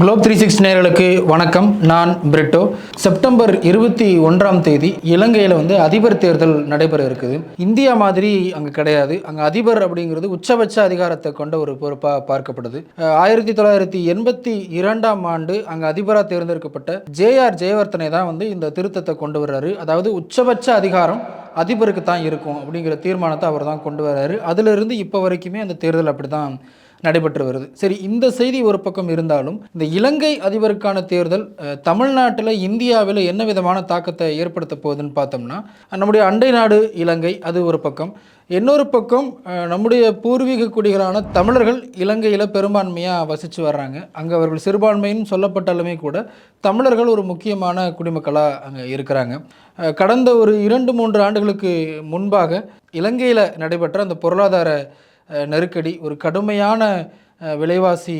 Globe three six நேர்களுக்கு வணக்கம். நான் பிரிட்டோ. செப்டம்பர் இருபத்தி ஒன்றாம் தேதி இலங்கையில் வந்து அதிபர் தேர்தல் நடைபெற இருக்குது. இந்தியா மாதிரி அங்கே கிடையாது. அங்கே அதிபர் அப்படிங்கிறது உச்சபட்ச அதிகாரத்தை கொண்ட ஒரு பொறுப்பாக பார்க்கப்படுது. ஆயிரத்தி தொள்ளாயிரத்தி எண்பத்தி இரண்டாம் ஆண்டு அங்கே அதிபராக தேர்ந்தெடுக்கப்பட்ட ஜேஆர் ஜெயவர்த்தனை தான் வந்து இந்த திருத்தத்தை கொண்டு வர்றாரு. அதாவது உச்சபட்ச அதிகாரம் அதிபருக்கு தான் இருக்கும் அப்படிங்கிற தீர்மானத்தை அவர் தான் கொண்டு வர்றாரு. அதிலிருந்து இப்போ வரைக்குமே அந்த தேர்தல் அப்படி தான் நடைபெற்று வருது சரி இந்த செய்தி ஒரு பக்கம் இருந்தாலும் இந்த இலங்கை அதிபருக்கான தேர்தல் தமிழ்நாட்டில் இந்தியாவில் என்ன விதமான தாக்கத்தை ஏற்படுத்த போகுதுன்னு பார்த்தோம்னா நம்முடைய அண்டை நாடு இலங்கை அது ஒரு பக்கம். இன்னொரு பக்கம் நம்முடைய பூர்வீக குடிகளான தமிழர்கள் இலங்கையில் பெரும்பான்மையாக வசித்து வர்றாங்க. அங்கே அவர்கள் சிறுபான்மைன்னு சொல்லப்பட்டாலுமே கூட தமிழர்கள் ஒரு முக்கியமான குடிமக்களாக அங்கே இருக்கிறாங்க. கடந்த ஒரு இரண்டு மூன்று ஆண்டுகளுக்கு முன்பாக இலங்கையில் நடைபெற்ற அந்த பொருளாதார நெருக்கடி ஒரு கடுமையான விலைவாசி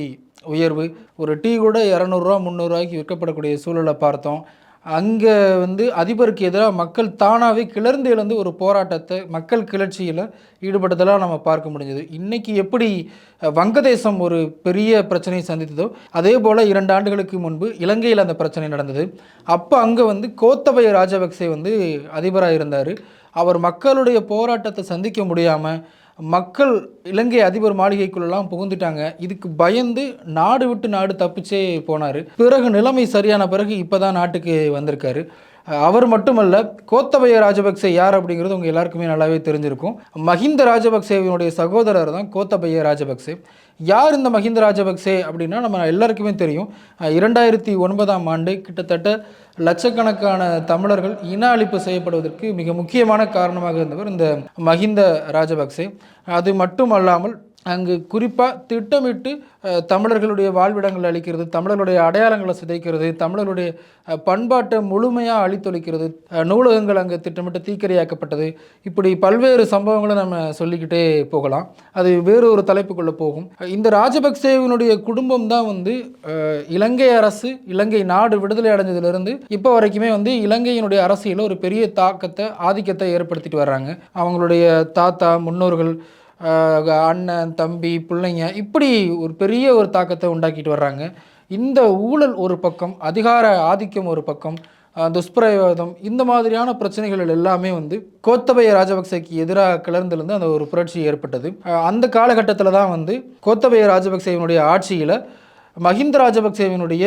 உயர்வு ஒரு டீ கூட இரநூறுவா முந்நூறுரூவாய்க்கு விற்கப்படக்கூடிய சூழலை பார்த்தோம். அங்கே வந்து அதிபருக்கு எதிராக மக்கள் தானாகவே கிளர்ந்து எழுந்து ஒரு போராட்டத்தை மக்கள் கிளர்ச்சியில் ஈடுபட்டதெல்லாம் நம்ம பார்க்க முடிஞ்சது. இன்றைக்கி எப்படி வங்கதேசம் ஒரு பெரிய பிரச்சனையை சந்தித்ததோ அதே போல் இரண்டு ஆண்டுகளுக்கு முன்பு இலங்கையில் அந்த பிரச்சனை நடந்தது. அப்போ அங்கே வந்து கோத்தபய ராஜபக்சே வந்து அதிபராக இருந்தார் அவர் மக்களுடைய போராட்டத்தை சந்திக்க முடியாமல் மக்கள் இலங்கை அதிபர் மாளிகைக்குள்ளெல்லாம் புகுந்துட்டாங்க. இதுக்கு பயந்து நாடு விட்டு நாடு தப்பிச்சே போனார். பிறகு நிலைமை சரியான பிறகு இப்போ தான் நாட்டுக்கு வந்திருக்காரு. அவர் மட்டுமல்ல கோத்தபய ராஜபக்சே யார் அப்படிங்கிறது உங்கள் எல்லாருக்குமே நல்லாவே தெரிஞ்சிருக்கும். மஹிந்த ராஜபக்சேவினுடைய சகோதரர் தான் கோத்தபய ராஜபக்சே. யார் இந்த மஹிந்த ராஜபக்சே அப்படின்னா நம்ம எல்லாருக்குமே தெரியும். இரண்டாயிரத்தி ஒன்பதாம் ஆண்டு கிட்டத்தட்ட லட்சக்கணக்கான தமிழர்கள் இன அழிப்பு செய்யப்படுவதற்கு மிக முக்கியமான காரணமாக இருந்தவர் இந்த மஹிந்த ராஜபக்சே. அது மட்டும் அல்லாமல் அங்கு குறிப்பாக திட்டமிட்டு தமிழர்களுடைய வாழ்விடங்களை அழிக்கிறது தமிழர்களுடைய அடையாளங்களை சிதைக்கிறது தமிழர்களுடைய பண்பாட்டை முழுமையாக அழித்தொழிக்கிறது. நூலகங்கள் அங்கே திட்டமிட்டு தீக்கிரையாக்கப்பட்டது. இப்படி பல்வேறு சம்பவங்களை நம்ம சொல்லிக்கிட்டே போகலாம். அது வேறு ஒரு தலைப்புக்குள்ளே போகும். இந்த ராஜபக்சேவினுடைய குடும்பம் தான் வந்து இலங்கை அரசு இலங்கை நாடு விடுதலை அடைஞ்சதுலேருந்து இப்போ வரைக்குமே வந்து இலங்கையினுடைய அரசியலில் ஒரு பெரிய தாக்கத்தை ஆதிக்கத்தை ஏற்படுத்திட்டு வர்றாங்க. அவங்களுடைய தாத்தா முன்னோர்கள் அண்ணன் தம்பி பிள்ளைங்க இப்படி ஒரு பெரிய ஒரு தாக்கத்தை உண்டாக்கிட்டு வர்றாங்க. இந்த ஊழல் ஒரு பக்கம் அதிகார ஆதிக்கம் ஒரு பக்கம் துஷ்பிரயோகம் இந்த மாதிரியான பிரச்சனைகள் எல்லாமே வந்து கோத்தபய ராஜபக்சேக்கு எதிராக கிளர்ந்திருந்து அந்த ஒரு புரட்சி ஏற்பட்டது. அந்த காலகட்டத்தில் தான் வந்து கோத்தபய ராஜபக்சேவனுடைய ஆட்சியில் மஹிந்த ராஜபக்சேவினுடைய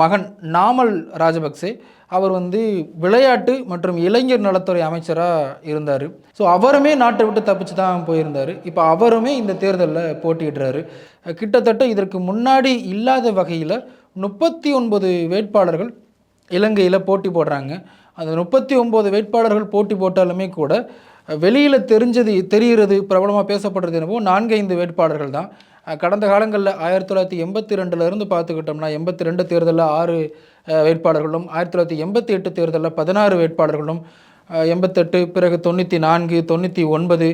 மகன் நாமல் ராஜபக்சே அவர் வந்து விளையாட்டு மற்றும் இளைஞர் நலத்துறை அமைச்சராக இருந்தார். ஸோ அவருமே நாட்டை விட்டு தப்பிச்சு தான் போயிருந்தார். இப்போ அவருமே இந்த தேர்தலில் போட்டியிடுறாரு. கிட்டத்தட்ட இதற்கு முன்னாடி இல்லாத வகையில் முப்பத்தி ஒன்பது வேட்பாளர்கள் இலங்கையில் போட்டி போடுறாங்க. அந்த முப்பத்தி ஒம்பது வேட்பாளர்கள் போட்டி போட்டாலுமே கூட வெளியில் தெரிஞ்சது தெரிகிறது பிரபலமாக பேசப்படுறது என்னவோ நான்கு ஐந்து வேட்பாளர்கள் தான். கடந்த காலங்களில் ஆயிரத்தி தொள்ளாயிரத்தி எண்பத்தி ரெண்டுலேருந்து பார்த்துக்கிட்டோம்னா எண்பத்தி ரெண்டு தேர்தலில் ஆறு வேட்பாளர்களும் ஆயிரத்தி தொள்ளாயிரத்தி எண்பத்தி எட்டு தேர்தலில் பதினாறு வேட்பாளர்களும் எண்பத்தெட்டு பிறகு தொண்ணூற்றி நான்கு தொண்ணூற்றி ஒன்பது.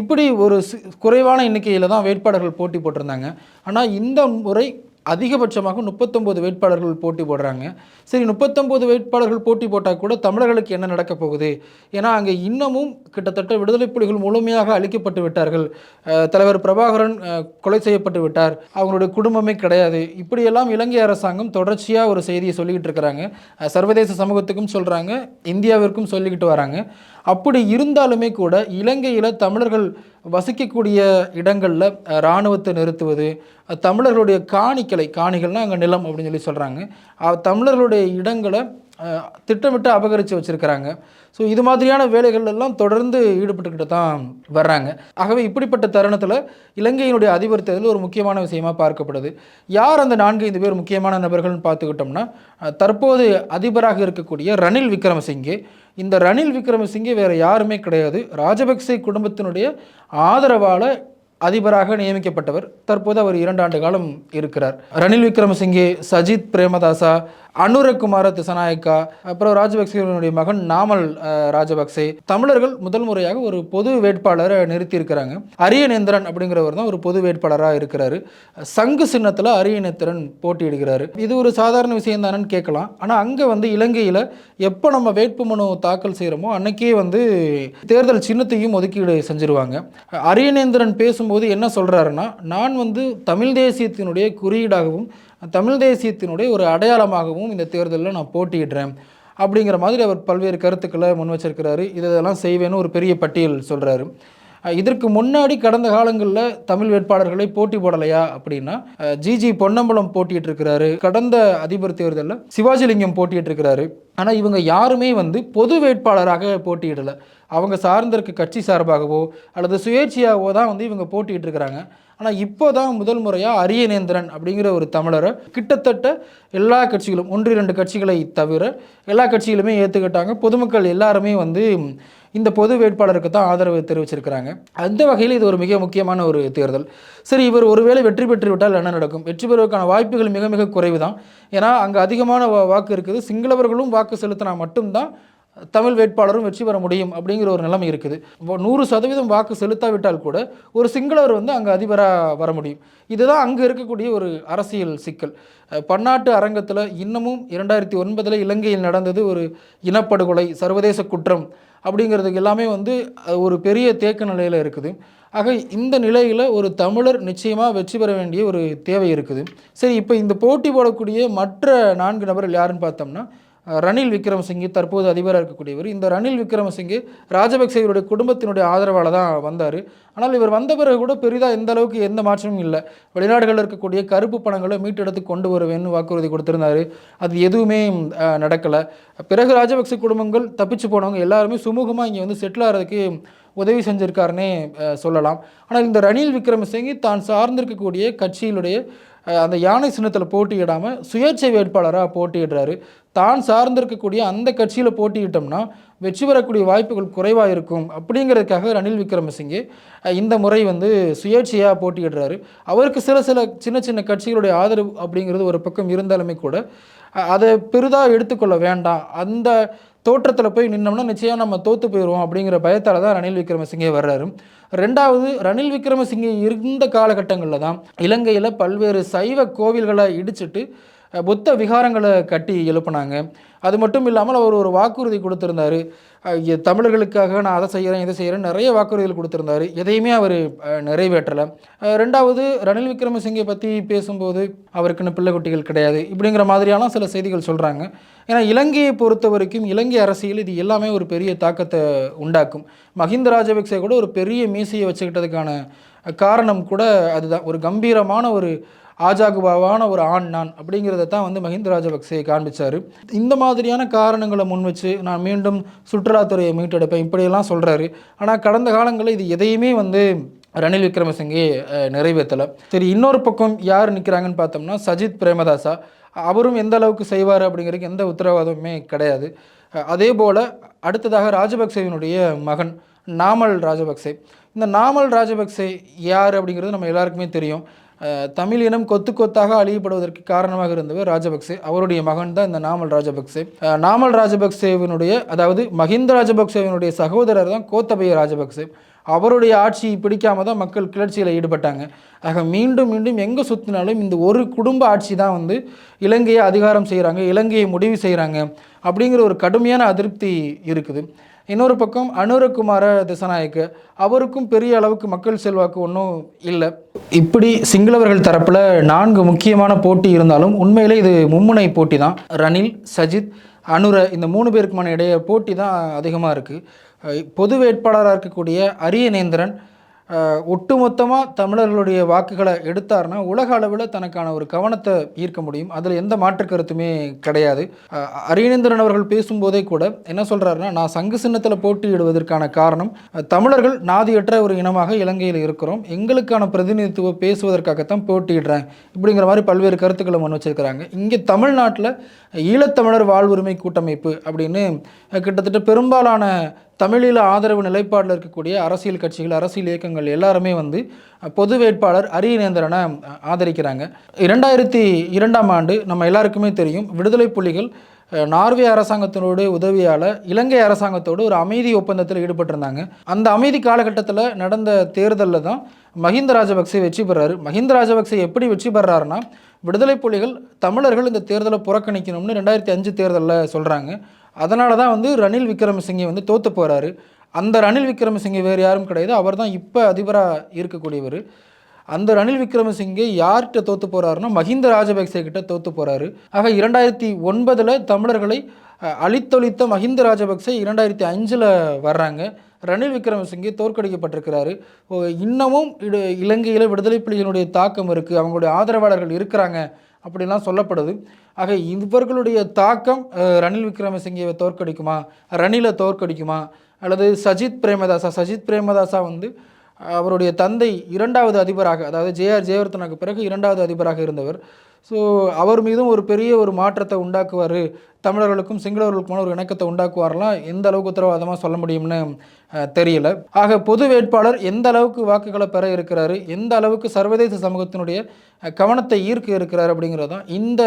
இப்படி ஒரு குறைவான எண்ணிக்கையில் தான் வேட்பாளர்கள் போட்டி போட்டிருந்தாங்க. ஆனால் இந்த முறை அதிகபட்சமாக முப்பத்தொம்போது வேட்பாளர்கள் போட்டி போடுறாங்க. சரி முப்பத்தொம்போது வேட்பாளர்கள் போட்டி போட்டால் கூட தமிழர்களுக்கு என்ன நடக்கப் போகுது? ஏன்னா அங்கே இன்னமும் கிட்டத்தட்ட விடுதலை புலிகள் முழுமையாக அழிக்கப்பட்டு விட்டார்கள். தலைவர் பிரபாகரன் கொலை செய்யப்பட்டு விட்டார். அவங்களுடைய குடும்பமே கிடையாது. இப்படியெல்லாம் இலங்கை அரசாங்கம் தொடர்ச்சியாக ஒரு செய்தியை சொல்லிக்கிட்டு இருக்கிறாங்க. சர்வதேச சமூகத்துக்கும் சொல்கிறாங்க இந்தியாவிற்கும் சொல்லிக்கிட்டு வராங்க. அப்படி இருந்தாலுமே கூட இலங்கையில் தமிழர்கள் வசிக்கக்கூடிய இடங்களில் இராணுவத்தை நிறுத்துவது தமிழர்களுடைய காணிக்கலை காணிகள்னால் அங்கே நிலம் அப்படின்னு சொல்லி சொல்கிறாங்க தமிழர்களுடைய இடங்களை திட்டமிட்டு அபகரித்து வச்சுருக்கிறாங்க. ஸோ இது மாதிரியான வேலைகள் எல்லாம் தொடர்ந்து ஈடுபட்டுக்கிட்டு தான் வர்றாங்க. ஆகவே இப்படிப்பட்ட தருணத்தில் இலங்கையினுடைய அதிபர் தேர்தல் ஒரு முக்கியமான விஷயமா பார்க்கப்படுது. யார் அந்த நான்கு ஐந்து பேர் முக்கியமான நபர்கள்னு பார்த்துக்கிட்டோம்னா தற்போது அதிபராக இருக்கக்கூடிய ரணில் விக்ரமசிங்கே இந்த ரணில் விக்ரமசிங்கே வேறு யாருமே கிடையாது. ராஜபக்சே குடும்பத்தினுடைய ஆதரவால் அதிபராக நியமிக்கப்பட்டவர். தற்போது அவர் இரண்டு ஆண்டு காலம் இருக்கிறார். ரணில் விக்ரமசிங்கே சஜித் பிரேமதாசா அனுரகுமார திசநாயக்கா அப்புறம் ராஜபக்சேவினுடைய மகன் நாமல் ராஜபக்சே தமிழர்கள் முதல் முறையாக ஒரு பொது வேட்பாளரை நிறுத்தி இருக்கிறாங்க அரியநேந்திரன் அப்படிங்கிறவர் தான் ஒரு பொது வேட்பாளராக இருக்கிறாரு. சங்கு சின்னத்தில் அரியநேந்திரன் போட்டியிடுகிறாரு. இது ஒரு சாதாரண விஷயம் தானேன்னு கேட்கலாம். ஆனால் அங்கே வந்து இலங்கையில் எப்போ நம்ம வேட்புமனு தாக்கல் செய்கிறோமோ அன்னைக்கே வந்து தேர்தல் சின்னத்தையும் ஒதுக்கீடு செஞ்சிருவாங்க. அரியநேந்திரன் பேசும்போது என்ன சொல்கிறாருன்னா நான் வந்து தமிழ் தேசியத்தினுடைய குறியீடாகவும் தமிழ் தேசியத்தினுடைய ஒரு அடையாளமாகவும் இந்த தேர்தலில் நான் போட்டியிடுறேன். அப்படிங்கிற மாதிரி அவர் பல்வேறு கருத்துக்களை முன் வச்சிருக்கிறாரு இதெல்லாம் செய்வேன்னு ஒரு பெரிய பட்டியல் சொல்கிறாரு இதற்கு முன்னாடி கடந்த காலங்களில் தமிழ் வேட்பாளர்களை போட்டி போடலையா அப்படின்னா ஜிஜி பொன்னம்பலம் போட்டிட்டு இருக்கிறாரு கடந்த அதிபர் தேர்தலில் சிவாஜிலிங்கம் போட்டிட்டு இருக்கிறாரு ஆனால் இவங்க யாருமே வந்து பொது வேட்பாளராக போட்டியிடலை. அவங்க சார்ந்திருக்க கட்சி சார்பாகவோ அல்லது சுயேட்சையாகவோ தான் வந்து இவங்க போட்டிட்டு இருக்கிறாங்க ஆனால் இப்போ தான் முதல் முறையாக அரியநேந்திரன் அப்படிங்கிற ஒரு தமிழரை கிட்டத்தட்ட எல்லா கட்சிகளும் ஒன்று இரண்டு கட்சிகளை தவிர எல்லா கட்சிகளுமே ஏற்றுக்கிட்டாங்க பொதுமக்கள் எல்லாருமே வந்து இந்த பொது வேட்பாளருக்கு தான் ஆதரவு தெரிவிச்சிருக்கிறாங்க. அந்த வகையில் இது ஒரு மிக முக்கியமான ஒரு தேர்தல். சரி இவர் ஒருவேளை வெற்றி பெற்று விட்டால் என்ன நடக்கும்? வெற்றி பெறுவதற்கான வாய்ப்புகள் மிக மிக குறைவு தான் ஏன்னா அங்கே அதிகமான வா- வாக்கு இருக்குது. சிங்களவர்களும் வாக்கு செலுத்தினா மட்டும்தான் தமிழ் வேட்பாளரும் வெற்றி பெற முடியும் அப்படிங்கிற ஒரு நிலைமை இருக்குது. இப்போ நூறு சதவீதம் வாக்கு செலுத்தாவிட்டால் கூட ஒரு சிங்களவர் வந்து அங்கே அதிபராக வர முடியும். இதுதான் அங்கே இருக்கக்கூடிய ஒரு அரசியல் சிக்கல். பன்னாட்டு அரங்கத்தில் இன்னமும் இரண்டாயிரத்தி ஒன்பதில் இலங்கையில் நடந்தது ஒரு இனப்படுகொலை சர்வதேச குற்றம் அப்படிங்கிறதுக்கு எல்லாமே வந்து ஒரு பெரிய தேக்க நிலையில் இருக்குது. ஆக இந்த நிலையில் ஒரு தமிழர் நிச்சயமாக வெற்றி பெற வேண்டிய ஒரு தேவை இருக்குது. சரி இப்போ இந்த போட்டி போடக்கூடிய மற்ற நான்கு நபர்கள் யாருன்னு பார்த்தோம்னா ரணில் விக்ரமசிங்கே தற்போது அதிபராக இருக்கக்கூடியவர். இந்த ரணில் விக்ரமசிங்கே ராஜபக்சே இவருடைய குடும்பத்தினுடைய ஆதரவால் தான் வந்தார். ஆனால் இவர் வந்த பிறகு கூட பெரிதாக எந்த அளவுக்கு எந்த மாற்றமும் இல்லை. வெளிநாடுகளில் இருக்கக்கூடிய கருப்பு பணங்களை மீட்டெடுத்து கொண்டு வருவேன்னு வாக்குறுதி கொடுத்திருந்தார். அது எதுவுமே நடக்கலை. பிறகு ராஜபக்சே குடும்பங்கள் தப்பிச்சு போனவங்க எல்லாருமே சுமூகமாக இங்கே வந்து செட்டில் ஆகிறதுக்கு உதவி செஞ்சிருக்காருன்னே சொல்லலாம். ஆனால் இந்த ரணில் விக்ரமசிங்கே தான் சார்ந்திருக்கக்கூடிய கட்சியினுடைய அந்த யானை சின்னத்தில் போட்டியிடாமல் சுயேட்சை வேட்பாளராக போட்டியிடுறாரு. தான் சார்ந்திருக்கக்கூடிய அந்த கட்சியில் போட்டியிட்டோம்னா வெற்றி பெறக்கூடிய வாய்ப்புகள் குறைவாக இருக்கும். அப்படிங்கிறதுக்காக ரணில் விக்ரமசிங்கே இந்த முறை வந்து சுயேட்சையாக போட்டியிடுறாரு. அவருக்கு சில சில சின்ன சின்ன கட்சிகளுடைய ஆதரவு அப்படிங்கிறது ஒரு பக்கம் இருந்தாலுமே கூட அதை பெரிதாக எடுத்துக்கொள்ள வேண்டாம். அந்த தோற்றத்தில் போய் நின்னோம்னா நிச்சயம் நம்ம தோற்று போயிடுவோம் அப்படிங்கிற பயத்தால் தான் ரணில் விக்ரமசிங்கே வர்றாரு. ரெண்டாவது ரணில் விக்ரமசிங்கே இருந்த காலகட்டங்களில் தான் இலங்கையில் பல்வேறு சைவ கோவில்களை இடிச்சிட்டு புத்த விகாரங்களை கட்டி எழுப்புனாங்க. அது மட்டும் இல்லாமல் அவர் ஒரு வாக்குறுதி கொடுத்துருந்தார். தமிழர்களுக்காக நான் அதை செய்கிறேன் இதை செய்கிறேன் நிறைய வாக்குறுதிகள் கொடுத்துருந்தார். எதையுமே அவர் நிறைவேற்றலை. ரெண்டாவது ரணில் விக்ரமசிங்கை பற்றி பேசும்போது அவருக்குன்னு பிள்ளை குட்டிகள் கிடையாது இப்படிங்கிற மாதிரியான சில செய்திகள் சொல்கிறாங்க ஏன்னா இலங்கையை பொறுத்த வரைக்கும் இலங்கை அரசியல் இது எல்லாமே ஒரு பெரிய தாக்கத்தை உண்டாக்கும். மஹிந்த ராஜபக்சே கூட ஒரு பெரிய மீசையை வச்சுக்கிட்டதுக்கான காரணம் கூட அதுதான். ஒரு கம்பீரமான ஒரு ஆஜாகுபாவான ஒரு ஆண் நான் அப்படிங்கிறத தான் வந்து மஹிந்த ராஜபக்சே காண்பிச்சார். இந்த மாதிரியான காரணங்களை முன் வச்சு நான் மீண்டும் சுற்றுலாத்துறையை மீட்டெடுப்பேன் இப்படியெல்லாம் சொல்கிறாரு ஆனால் கடந்த காலங்களில் இது எதையுமே வந்து ரணில் விக்ரமசிங்கே நிறைவேற்றலை சரி இன்னொரு பக்கம் யார் நிற்கிறாங்கன்னு பார்த்தோம்னா சஜித் பிரேமதாசா. அவரும் எந்த அளவுக்கு செய்வார் அப்படிங்கிறதுக்கு எந்த உத்தரவாதமுமே கிடையாது. அதே போல் அடுத்ததாக ராஜபக்சேவினுடைய மகன் நாமல் ராஜபக்சே. இந்த நாமல் ராஜபக்சே யார் அப்படிங்கிறது நம்ம எல்லாருக்குமே தெரியும். தமிழ் இனம் கொத்து கொத்தாக அழியப்படுவதற்கு காரணமாக இருந்தவர் ராஜபக்சே. அவருடைய மகன் தான் இந்த நாமல் ராஜபக்சே. நாமல் ராஜபக்சேவினுடைய அதாவது மஹிந்த ராஜபக்சேவினுடைய சகோதரர் தான் கோத்தபய ராஜபக்சே. அவருடைய ஆட்சி பிடிக்காம தான் மக்கள் கிளர்ச்சியில் ஈடுபட்டாங்க. ஆக மீண்டும் மீண்டும் எங்கே சுற்றினாலும் இந்த ஒரு குடும்ப ஆட்சி தான் வந்து இலங்கையை அதிகாரம் செய்கிறாங்க இலங்கையை முடிவு செய்கிறாங்க அப்படிங்கிற ஒரு கடுமையான அதிருப்தி இருக்குது. இன்னொரு பக்கம் அனுரகுமார திசநாயக்க அவருக்கும் பெரிய அளவுக்கு மக்கள் செல்வாக்கு ஒன்றும் இல்லை. இப்படி சிங்களவர்கள் தரப்பில் நான்கு முக்கியமான போட்டி இருந்தாலும் உண்மையிலே இது மும்முனை போட்டி தான். ரணில் சஜித் அனுர இந்த மூணு பேருக்குமான இடையே போட்டி தான் அதிகமாக இருக்குது பொது வேட்பாளராக இருக்கக்கூடிய அரியநேந்திரன் ஒட்டுமொத்தமாக தமிழர்களுடைய வாக்குகளை எடுத்தார்னா உலக அளவில் தனக்கான ஒரு கவனத்தை ஈர்க்க முடியும். அதில் எந்த மாற்று கருத்துமே கிடையாது. அஹ், அரியநேந்திரன் அவர்கள் பேசும்போதே கூட என்ன சொல்கிறாருன்னா நான் சங்கு சின்னத்தில் போட்டியிடுவதற்கான காரணம் தமிழர்கள் நாதியற்ற ஒரு இனமாக இலங்கையில் இருக்கிறோம். எங்களுக்கான பிரதிநிதித்துவம் பேசுவதற்காகத்தான் போட்டியிடுறேன். இப்படிங்கிற மாதிரி பல்வேறு கருத்துக்களை முன் வச்சிருக்கிறாங்க. இங்கே தமிழ்நாட்டில் ஈழத்தமிழர் வாழ்வுரிமை கூட்டமைப்பு அப்படின்னு கிட்டத்தட்ட பெரும்பாலான தமிழீழ ஆதரவு நிலைப்பாடில் இருக்கக்கூடிய அரசியல் கட்சிகள் அரசியல் இயக்கங்கள் எல்லாருமே வந்து பொது வேட்பாளர் அரியநேந்திரனை ஆதரிக்கிறாங்க. இரண்டாயிரத்தி இரண்டாம் ஆண்டு நம்ம எல்லாருக்குமே தெரியும் விடுதலை புலிகள் நார்வே அரசாங்கத்தினோடு உதவியால் இலங்கை அரசாங்கத்தோடு ஒரு அமைதி ஒப்பந்தத்தில் ஈடுபட்டிருந்தாங்க. அந்த அமைதி காலகட்டத்தில் நடந்த தேர்தலில் தான் மஹிந்த ராஜபக்சே வெற்றி பெறாரு. மஹிந்த ராஜபக்சே எப்படி வெற்றி பெறாருன்னா விடுதலை புலிகள் தமிழர்கள் இந்த தேர்தலை புறக்கணிக்கணும்னு ரெண்டாயிரத்தி அஞ்சு தேர்தலில் சொல்கிறாங்க அதனால தான் வந்து ரணில் விக்ரமசிங்கே வந்து தோற்று போகிறாரு அந்த ரணில் விக்ரமசிங்கே வேறு யாரும் கிடையாது. அவர் தான் இப்போ அதிபராக இருக்கக்கூடியவர். அந்த ரணில் விக்ரமசிங்கே யார்கிட்ட தோத்து போகிறாருன்னா மஹிந்த ராஜபக்சே கிட்ட தோத்து போகிறாரு ஆக இரண்டாயிரத்தி ஒன்பதில் தமிழர்களை அழித்தொழித்த மஹிந்த ராஜபக்சே இரண்டாயிரத்தி அஞ்சில் வர்றாங்க. ரணில் விக்ரமசிங்கே தோற்கடிக்கப்பட்டிருக்கிறாரு. இன்னமும் இடு இலங்கையில் விடுதலை புலிகளுடைய தாக்கம் இருக்குது அவங்களுடைய ஆதரவாளர்கள் இருக்கிறாங்க. அப்படிலாம் சொல்லப்படுது. ஆக இவர்களுடைய தாக்கம் ரணில் விக்ரமசிங்கேவை தோற்கடிக்குமா? ரணிலை தோற்கடிக்குமா? அல்லது சஜித் பிரேமதாசா? சஜித் பிரேமதாசா வந்து அவருடைய தந்தை இரண்டாவது அதிபராக அதாவது ஜேஆர் ஜெயவர்தனுக்கு பிறகு இரண்டாவது அதிபராக இருந்தவர். ஸோ அவர் மீதும் ஒரு பெரிய ஒரு மாற்றத்தை உண்டாக்குவார். தமிழர்களுக்கும் சிங்களவர்களுக்குமான ஒரு இணக்கத்தை உண்டாக்குவார்லாம் எந்த அளவுக்கு உத்தரவாதமாக சொல்ல முடியும்னு தெரியல. ஆக பொது வேட்பாளர் எந்த அளவுக்கு வாக்குகளை பெற இருக்கிறாரு எந்த அளவுக்கு சர்வதேச சமூகத்தினுடைய கவனத்தை ஈர்க்க இருக்கிறார் அப்படிங்கிறது தான் இந்த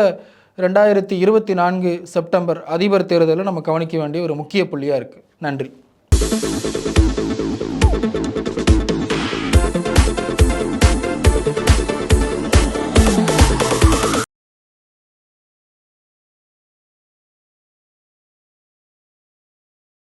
ரெண்டாயிரத்தி இருபத்தி நான்கு செப்டம்பர் அதிபர் தேர்தலில் நம்ம கவனிக்க வேண்டிய ஒரு முக்கிய புள்ளியாக இருக்குது நன்றி.